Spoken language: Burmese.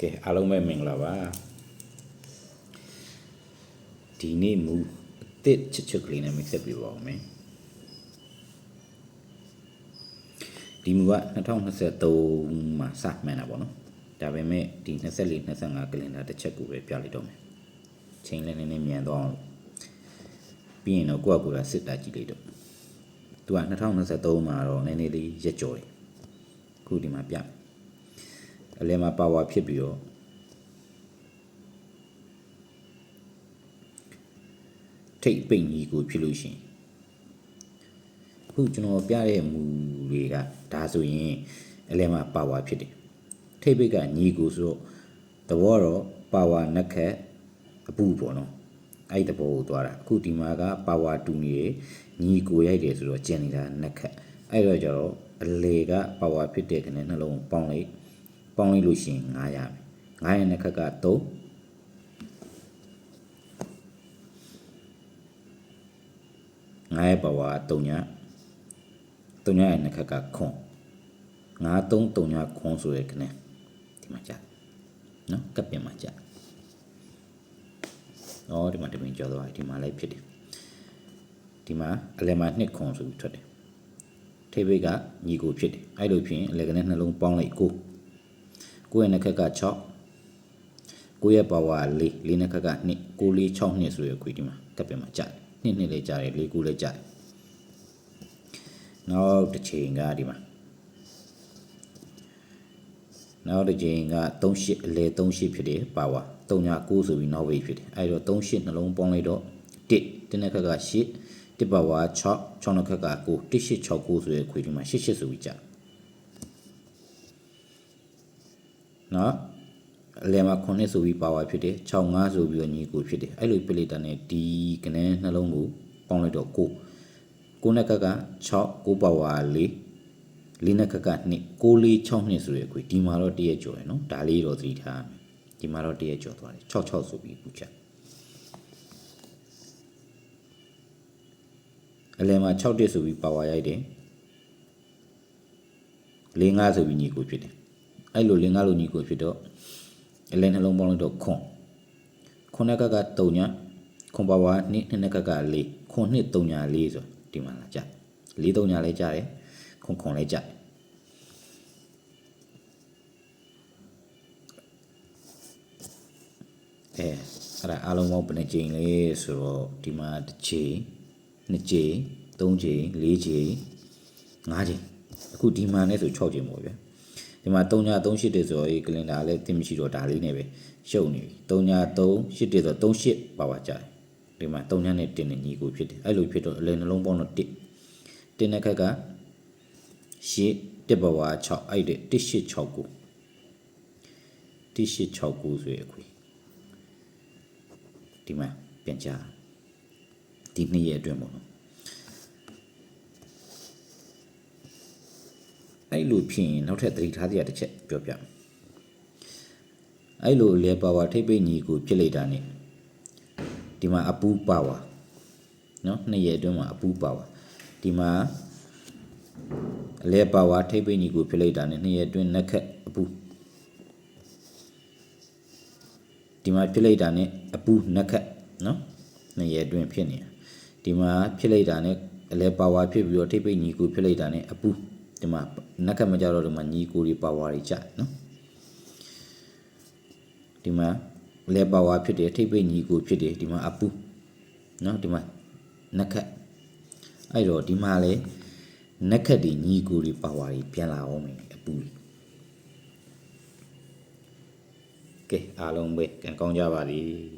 ကဲအားလုံးပဲမင်္ဂလာပါဒီနေ့မူအစ်စ်ချစ်ချစ်ကလေးနဲ့မိတ်ဆက်ပြပါဦးမယ်ဒီမူက2023မှာစမှန်းတာပေါ့နော်ဒါပေမဲ့ဒီ24 25ကလင်ဒါတစ်ချက်ကိုပဲပြလိုက်တော့မယ်ချိန်လည်းနည်းနည်းမြန်သွားအောင်ပြီးရင်တော့ကိုယ့်အကူကစစ်တာကြည့်လိုက်တော့သူက2023မှာတော့နည်းနည်းလေးရက်ကြော်တယ် ခုဒီမှာပြမယ်အလဲမှာပါဝါဖြစ်ပြီးတော့ထိတ်ပိတ်ကြီးကိုဖြစ်လို့ရှိရင်အခုကျွန်တော်ပြတဲ့မူတွေကဒါဆိုရင်အလဲမှာပါဝါဖြစ်တယ်ထိတ်ပိတ်ကညီကိုဆိုတော့သဘောတော့ပါဝါနက်ခက်အပူပေါ့နော်အဲ့ဒီသဘောကိုသွားတာအခုဒီမှာကပါဝါတူနေရညီကိုရိုက်တယ်ဆိုတော့ကျန်နေတာနက်ခက် အဲ့တော့ကျတော့အလေကပါဝါဖြစ်တဲ့ကနေနှလုံးပေါင်းလိုက်ပေါင်းလိုက်လို့ရှိရင်9ရမယ်9ရဲ့နက်ခက်က3ငါရဲ့ဘဝ3ည3ညရဲ့နှစ်ခက်ကခွန်ငါ3 3ညခွန်ဆိုရခနဲ့ဒီမှာကြာနော်ကပ်ပြင်မှာကြာအော်ဒီမှာတပင်ကျော်သွားပြီဒီမှာလည်းဖြစ်တယ်ဒီမှာအလယ်မှာနှစ်ခွန်ဆိုပြီးထွက်တယ် ထိပ်ပိတ်ကညီကိုဖြစ်တယ်အဲ့လိုဖြစ်ရင်အလယ်ကနေနှလုံးပေါင်းလိုက်ကိုကိုရဲ့နှစ်ခက်က6ကိုရဲ့ပါဝါ4 4နှစ်ခက်က2 6 4 6နှစ်ဆိုရခွေဒီမှာကပ်ပြင်မှာကြာတယ်နှစ်နှစ်လေးကြာတယ်4ခုလေးကြာတယ်နောက်တစ်ချိန်ကဒီမှာနောက်တစ်ချိန်က38အလေ38ဖြစ်တယ်ပါဝါ39ဆိုပြီးနောက်ဝေးဖြစ်တယ်အဲ့တော့38နှလုံးပေါင်းလိုက်တော့ 1တစ်နှစ်ခက်က8တစ်ပါဝါ6 6နှစ်ခက်က9 1869ဆိုရခွေဒီမှာ88ဆိုပြီးကြာနော်အလယ်မှာ9နှစ်ဆိုပြီးပါဝါဖြစ်တယ်65ဆိုပြီးတော့ညီကိုဖြစ်တယ်အဲ့လိုပြလိုက်တာနဲ့ဒီကနေနှလုံးကိုပေါင်းလိုက်တော့9 9နဲ့ကက6 9ပါဝါ4 4နဲ့ကက2 6 4 6နှစ်ဆိုရယ်ခွေဒီမှာတော့တရက်ကျော်ရယ်နော်ဒါလေးတော့သတိထားရမယ်ဒီမှာတော့တရက်ကျော်သွားတယ်6 6ဆိုပြီးပူချ အလယ်မှာ6တစ်ဆိုပြီးပါဝါရိုက်တယ်၄၅ဆိုပြီးညီကိုဖြစ်တယ်အဲ့လို၄၅လို့ညီကိုဖြစ်တော့အလယ်နှလုံးပေါင်းလိုက်တော့ခွန်ခွန်နဲ့ကက3ညခွန်ပါဝါ2နှစ်နဲ့ကက4ခွန်2 3ည4ဆိုဒီမှာလာကြ4 3ညလဲကြတယ်ခွန်ခွန်လဲကြတယ်အဲအဲ့ဒါအလုံးပေါင်းဘယ်နှကြိမ်လဲဆိုတော့ဒီမှာတစ်ကြိမ် 2ကြိမ်3ကြိမ်4ကြိမ်5ကြိမ်အခုဒီမှန်လဲဆို6ကြိမ်ပေါ့ဗျာဒီမှာ3ည3 8တဆိုရေးကလင်ဒါလည်းတင်မရှိတော့ဒါလေးနဲ့ပဲရှုပ်နေပြီ3ည3 8တဆို3 8ပါပါကြတယ်ဒီမှာ3ညနဲ့တင်နေညီကိုဖြစ်တယ်အဲ့လိုဖြစ်တော့အလယ်နှလုံးပေါင်းတော့1တင်တဲ့ခက်က8တက်ပါပါ6အဲ့တဲ့1869 1869ဆိုရအခွေဒီမှာပြန်ကြား ဒီနှစ်ရက်အတွင်းပေါ့နော်အဲ့လိုဖြစ်ရင်နောက်ထပ်သတိထားစရာတစ်ချက်ပြောပြမယ်အဲ့လိုလေပါဝါထိပ်ပိတ်ညီကိုဖြစ်လိုက်တာ ਨੇ ဒီမှာအပူပါဝါနော်နှစ်ရက်အတွင်းမှာအပူပါဝါဒီမှာအလဲပါဝါထိပ်ပိတ်ညီကိုဖြစ်လိုက်တာ ਨੇ နှစ်ရက်အတွင်းနက်ခက်အပူဒီမှာဖြစ်လိုက်တာ ਨੇ အပူနက်ခက်နော်နှစ်ရက်အတွင်းဖြစ်နေတာ ဒီမှာဖြစ်လိုက်တာ ਨੇ အလဲပါဝါဖြစ်ပြီးတော့ထိပ်ပိတ်ညီကိုဖြစ်လိုက်တာ ਨੇ အပူဒီမှာနက်ခတ်မကြတော့ဒီမှာညီကိုတွေပါဝါတွေကြနော်ဒီမှာလဲပါဝါဖြစ်တယ်ထိပ်ပိတ်ညီကိုဖြစ်တယ်ဒီမှာအပူနော်ဒီမှာနက်ခတ်အဲ့တော့ဒီမှာလဲနက်ခတ်တွေညီကိုတွေပါဝါတွေပြန်လာအောင်မယ်အပူတွေကဲအားလုံးပဲကံကောင်းကြပါသည်